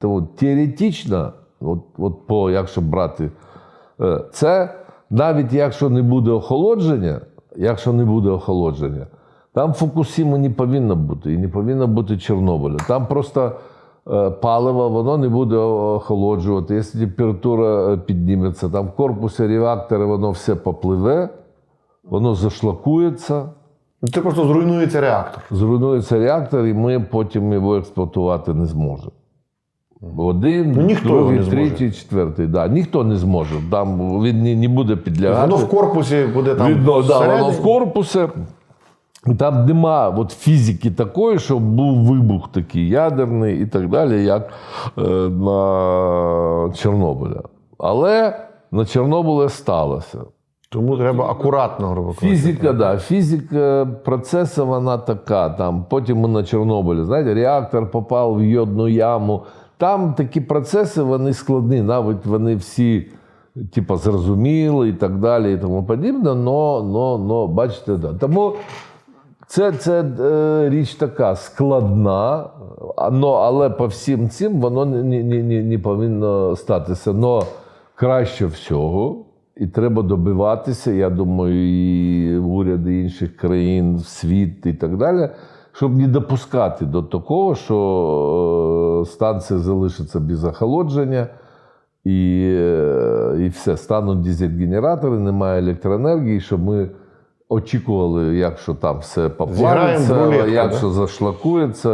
То теоретично, от, от по, якщо брати, е, це навіть якщо не буде охолодження, якщо не буде охолодження, там Фукусіми не повинно бути і не повинно бути Чорнобиля. Там просто е, паливо, воно не буде охолоджувати. Якщо температура е, підніметься, там в корпусі реактора воно все попливе, воно зашлакується. Ну, Це просто зруйнується реактор. Зруйнується реактор, і ми потім його експлуатувати не зможемо. Один, Ну, ніхто другий, не зможе. третій, четвертий. Да. Ніхто не зможе. Там він не, не буде підлягати. Воно в корпусі буде там. Видно, да, воно в корпусі. Там нема от фізики такої, щоб був вибух такий ядерний і так далі, як е, на Чорнобиля. Але на Чорнобилі сталося. Тому треба акуратно, грубо кажучи. Фізика, да, фізика процесу вона така. Там, потім ми на Чорнобилі, знаєте, реактор попав в йодну яму. Там такі процеси вони складні, навіть вони всі, типу, зрозуміли і так далі, і тому подібне. Но, но, но бачите, да. Тому це, це е, річ така складна, але по всім цим воно не, не- не повинно статися. Но краще всього, і треба добиватися, я думаю, і уряди інших країн, світ і так далі, щоб не допускати до такого, що е, станція залишиться без охолодження. І, е, і все, стануть дизель-генератори, немає електроенергії, щоб ми очікували, якщо там все поплавиться, рулетку, як да? зашлакується.